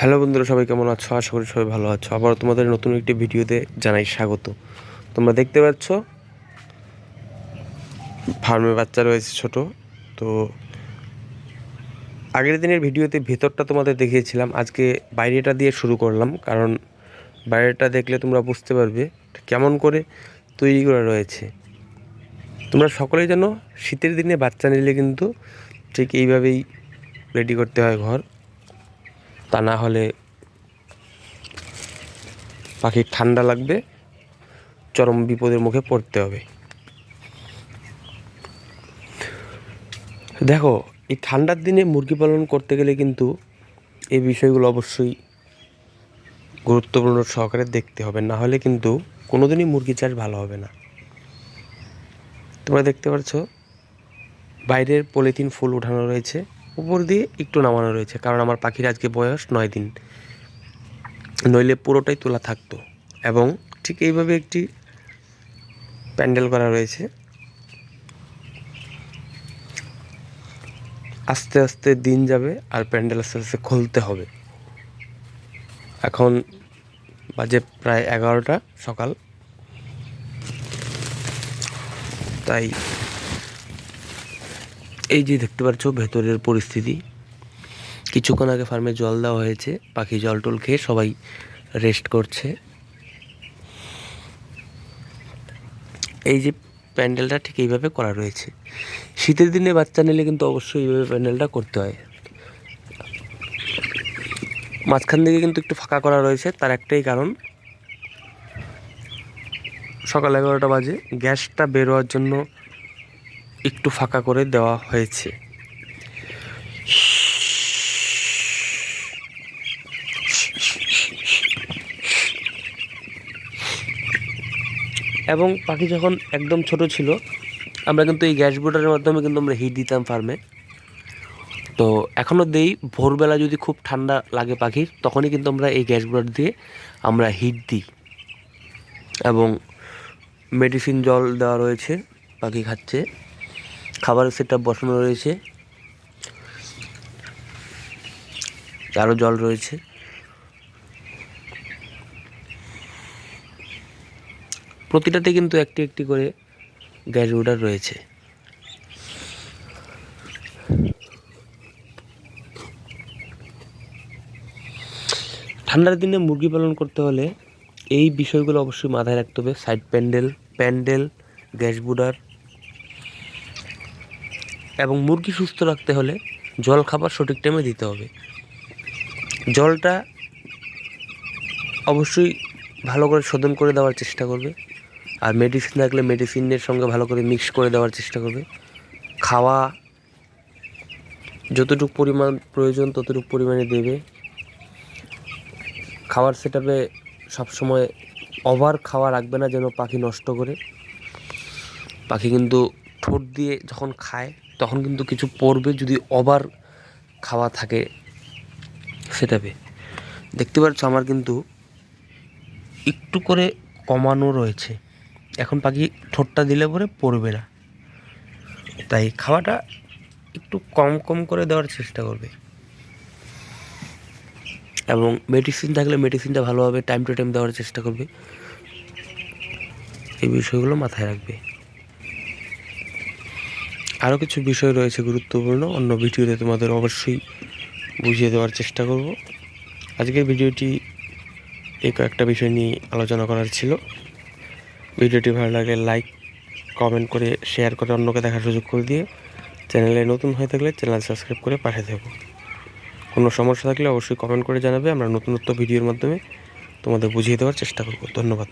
Hello বন্ধুরা, সবাই কেমন আছো? আশা করি সবাই ভালো আছো। আবার তোমাদের নতুন একটি ভিডিওতে জানাই স্বাগত। তোমরা দেখতে পাচ্ছ, ফার্মে বাচ্চা রয়েছে ছোট। তো আগের দিনের ভিডিওতে ভেতরটা তোমাদের দেখিয়েছিলাম। আজকে বাইরেটা দিয়ে শুরু করলাম, কারণ বাইরেটা দেখলে তোমরা বুঝতে পারবে কেমন করে তৈরি করা রয়েছে। তোমরা সকলেই জানো, শীতের দিনে বাচ্চা নিলে কিন্তু ঠিক এইভাবেই রেডি করতে হয় ঘর। তা না হলে পাখির ঠান্ডা লাগবে, চরম বিপদের মুখে পড়তে হবে। দেখো, এই ঠান্ডার দিনে মুরগি পালন করতে গেলে কিন্তু এই বিষয়গুলো অবশ্যই গুরুত্বপূর্ণ সহকারে দেখতে হবে। না হলে কিন্তু কোনোদিনই মুরগি চাষ ভালো হবে না। তোমরা দেখতে পাচ্ছ বাইরের পলিথিন ফুল উঠানো রয়েছে। উপর দিয়ে একটু নামানো রয়েছে, কারণ আমার পাখির আজকে বয়স নয় দিন। নইলে পুরোটাই তোলা থাকতো এবং ঠিক এইভাবে একটি প্যান্ডেল করা রয়েছে। আস্তে আস্তে দিন যাবে আর প্যান্ডেল আস্তে আস্তে খুলতে হবে। এখন বাজে প্রায় এগারোটা সকাল। তাই এই যে দেখতে পাচ্ছ ভেতরের পরিস্থিতি। কিছুক্ষণ আগে ফার্মে জল দেওয়া হয়েছে পাখি জল টল খেয়ে সবাই রেস্ট করছে। এই যে প্যান্ডেলটা ঠিক এইভাবে করা রয়েছে। শীতের দিনে বাচ্চা নিলে কিন্তু অবশ্যই এইভাবে প্যান্ডেলটা করতে হয়। মাঝখান দিকে কিন্তু একটু ফাঁকা করা রয়েছে, তার একটাই কারণ সকাল এগারোটা বাজে, গ্যাসটা বেরোয়ার জন্য একটু ফাঁকা করে দেওয়া হয়েছে। এবং পাখি যখন একদম ছোট ছিল, আমরা কিন্তু এই গ্যাস বোর্ডারের মাধ্যমে কিন্তু আমরা হিট দিতাম ফার্মে তো এখনও দেই, ভোরবেলা যদি খুব ঠান্ডা লাগে পাখির, তখনই কিন্তু আমরা এই গ্যাস বোর্ডার দিয়ে আমরা হিট দিই। এবং মেডিসিন জল দেওয়া রয়েছে, পাখি খাচ্ছে। খাবারের সেটটা বসানো রয়েছে। আরও জল রয়েছে। প্রতিটাতে কিন্তু একটি একটি করে গ্যাস বোর্ডার রয়েছে। ঠান্ডার দিনে মুরগি পালন করতে হলে এই বিষয়গুলো অবশ্যই মাথায় রাখতে হবে। সাইড প্যান্ডেল প্যান্ডেল, গ্যাস বুডার এবং মুরগি সুস্থ রাখতে হলে জল খাবার সঠিক টাইমে দিতে হবে। জলটা অবশ্যই ভালো করে শোধন করে দেওয়ার চেষ্টা করবে। আর মেডিসিন থাকলে মেডিসিনের সঙ্গে ভালো করে মিক্স করে দেওয়ার চেষ্টা করবে। খাওয়া যতটুকু পরিমাণ প্রয়োজন ততটুকু পরিমাণে দেবে। খাবার সেটাপে সবসময় ওভার খাওয়া রাখবে না যেন পাখি নষ্ট করে। পাখি কিন্তু ঠোঁট দিয়ে যখন খায় তখন কিন্তু কিছু পড়বে যদি ওভার খাওয়া থাকে সেটাবে। দেখতে পাচ্ছ আমার কিন্তু একটু করে কমানো রয়েছে। এখন পাখি ঠোঁটটা দিলে পরে পড়বে না। তাই খাওয়াটা একটু কম কম করে দেওয়ার চেষ্টা করবে। এবং মেডিসিন থাকলে মেডিসিনটা ভালোভাবে টাইম টু টাইম দেওয়ার চেষ্টা করবে। এই বিষয়গুলো মাথায় রাখবে। আরও কিছু বিষয় রয়েছে গুরুত্বপূর্ণ, অন্য ভিডিওতে তোমাদের অবশ্যই বুঝিয়ে দেওয়ার চেষ্টা করব। আজকের ভিডিওটি এই কয়েকটা বিষয় নিয়ে আলোচনা করার ছিল। ভিডিওটি ভালো লাগলে লাইক কমেন্ট করে শেয়ার করে অন্যকে দেখার সুযোগ করে দিয়ে চ্যানেলে নতুন হয়ে থাকলে চ্যানেল সাবস্ক্রাইব করে পাঠিয়ে দেবো কোনো সমস্যা থাকলে অবশ্যই কমেন্ট করে জানাবে, আমরা নতুনত্ব ভিডিওর মাধ্যমে তোমাদের বুঝিয়ে দেওয়ার চেষ্টা করব। ধন্যবাদ।